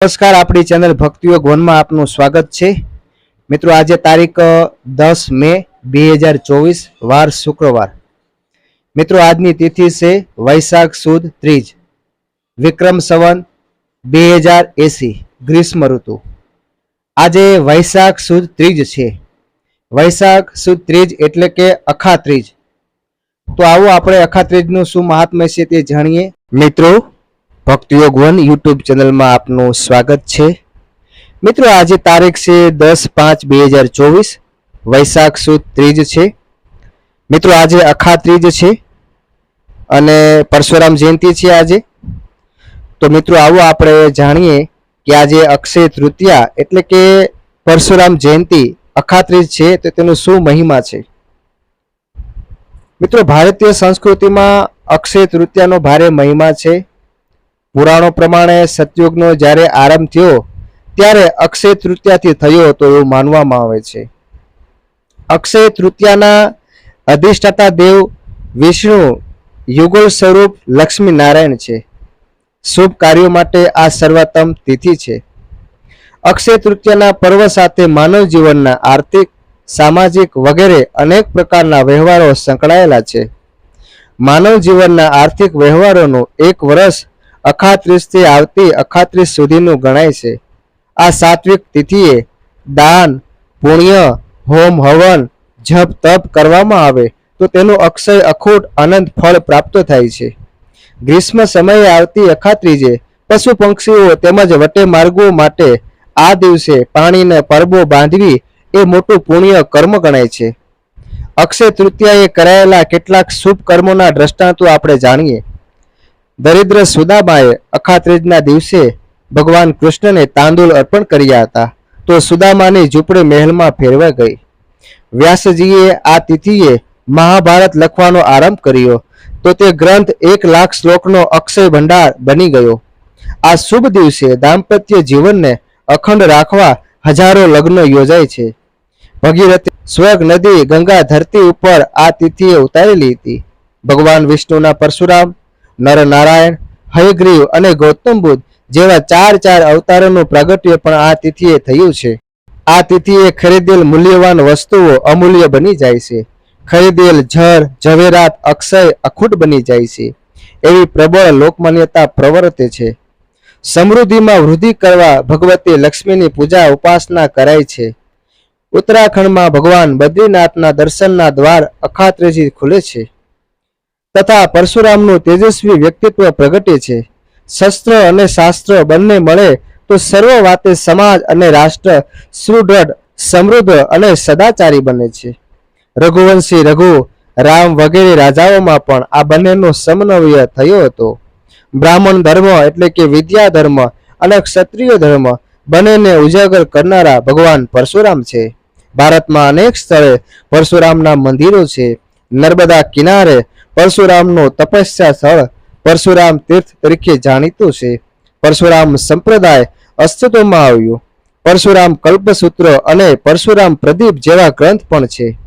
નમસ્કાર, આપણી ચેનલ ભક્તિઓ ગોનમાં આપનું સ્વાગત છે. મિત્રો, આજે તારીખ દસ મે બે હજાર ચોવીસ, વાર શુક્રવાર. મિત્રો, આજની તિથિ છે વૈશાખ સુદ ત્રીજ. વિક્રમ સવન બે હજાર એસી, ગ્રીષ્મ ઋતુ. આજે વૈશાખ સુદ ત્રીજ છે. વૈશાખ સુદ ત્રીજ એટલે કે અખા ત્રીજ તો આવો આપણે અખા ત્રીજનું શું મહાત્મ્ય છે તે જાણીએ. મિત્રો ભક્તિયોગ વન યુટ્યુબ ચેનલમાં આપનું સ્વાગત છે. મિત્રો, આજે તારીખ છે દસ પાંચ બે હજાર ચોવીસ. વૈશાખ સુદ ત્રીજ છે. મિત્રો, આજે અખા ત્રીજ છે અને પરશુરામ જયંતિ છે આજે. તો મિત્રો, આવો આપણે જાણીએ કે આજે અક્ષય તૃતીયા એટલે કે પરશુરામ જયંતિ અખા ત્રીજ છે તો તેનો શું મહિમા છે? મિત્રો, ભારતીય સંસ્કૃતિમાં અક્ષય તૃતીયાનો ભારે મહિમા છે. પુરાણો પ્રમાણે સતયુગનો જ્યારે આરંભ થયો, ત્યારે અક્ષય તૃતીયાથી થયો હતો એવું માનવામાં આવે છે. અક્ષય તૃતીયાના અધિષ્ઠાતા દેવ વિષ્ણુ યુગલ સ્વરૂપ લક્ષ્મી નારાયણ છે. શુભ કાર્યો માટે આ સર્વોત્તમ તિથિ છે. અક્ષય તૃતીયાના પર્વ સાથે માનવ જીવનના આર્થિક, સામાજિક વગેરે અનેક પ્રકારના વ્યવહારો સંકળાયેલા છે. માનવ જીવનના આર્થિક વ્યવહારોનું એક વર્ષ અખાત્રીસથી આવતી અખાત્રીસ સુધીનું ગણાય છે. આ સાત્વિક તિથિએ દાન, પુણ્ય, હોમ, હવન, જપ, તપ કરવામાં આવે તો તેનું અક્ષય, અખૂટ, આનંદ, ફળ પ્રાપ્ત થાય છે. ગ્રીષ્મ સમયે આવતી અખાત્રીજે પશુ પંક્ષીઓ તેમજ વટે માર્ગો માટે આ દિવસે પાણીને પરબો બાંધવી એ મોટું પુણ્ય કર્મ ગણાય છે. અક્ષય તૃતીયાએ કરાયેલા કેટલાક શુભ કર્મોના દ્રષ્ટાંતો આપણે જાણીએ. દરિદ્ર સુદામાએ અખાત્રીજના દિવસે ભગવાન કૃષ્ણને તાંદુલ અર્પણ કર્યા હતા. તો સુદામાની ઝૂંપડી મહેલમાં ફેરવાઈ ગઈ. વ્યાસજીએ આ તિથિએ મહાભારત લખવાનો આરંભ કર્યો. તો તે ગ્રંથ એક લાખ શ્લોકનો અક્ષય ભંડાર બની ગયો. આ શુભ દિવસે દાંપત્ય જીવનને અખંડ રાખવા હજારો લગ્ન યોજાય છે. ભગીરથી સ્વર્ગ નદી ગંગા ધરતી ઉપર આ તિથિએ ઉતારેલી હતી. ભગવાન વિષ્ણુના પરશુરામ નરનારાયણ, હયગ્રીવ અને ગૌતમ બુદ્ધ જેવા ચાર ચાર અવતારોનું પ્રાગટ્ય પણ આ તિથિએ થયું છે. આ તિથિએ ખરીદેલ મૂલ્યવાન વસ્તુઓ અમૂલ્ય બની જાય છે. ખરીદેલ જળ, ઝવેરાત, અક્ષય અખૂટ બની જાય છે. એવી પ્રબળ લોકમાન્યતા પ્રવર્તે છે. સમૃદ્ધિમાં વૃદ્ધિ કરવા ભગવતી લક્ષ્મીની પૂજા ઉપાસના કરાય છે. ઉત્તરાખંડમાં ભગવાન બદ્રીનાથના દર્શનના દ્વાર અખાત્રીજી ખુલે છે. તથા પરશુરામનું તેજસ્વી વ્યક્તિત્વ પ્રગટે છે. શસ્ત્ર અને શાસ્ત્ર બંને મળે તો સર્વ વાતે સમાજ અને રાષ્ટ્ર સુદૃઢ, સમૃદ્ધ અને સદાચારી બને છે. રઘુવંશી રઘુ, રામ વગેરે રાજાઓમાં પણ આ બંનેનો સમન્વય થયો હતો. બ્રાહ્મણ ધર્મ એટલે કે વિદ્યા ધર્મ અને ક્ષત્રિય ધર્મ બંનેને ઉજાગર કરનારા ભગવાન પરશુરામ છે. ભારતમાં અનેક સ્થળે પરશુરામના મંદિરો છે. નર્મદા કિનારે પરશુરામનું તપસ્યા સ્થળ પરશુરામ તીર્થ તરીકે જાણીતું છે. પરશુરામ સંપ્રદાય અસ્તિત્વમાં આવ્યું. પરશુરામ કલ્પસૂત્ર અને પરશુરામ પ્રદીપ જેવા ગ્રંથ પણ છે.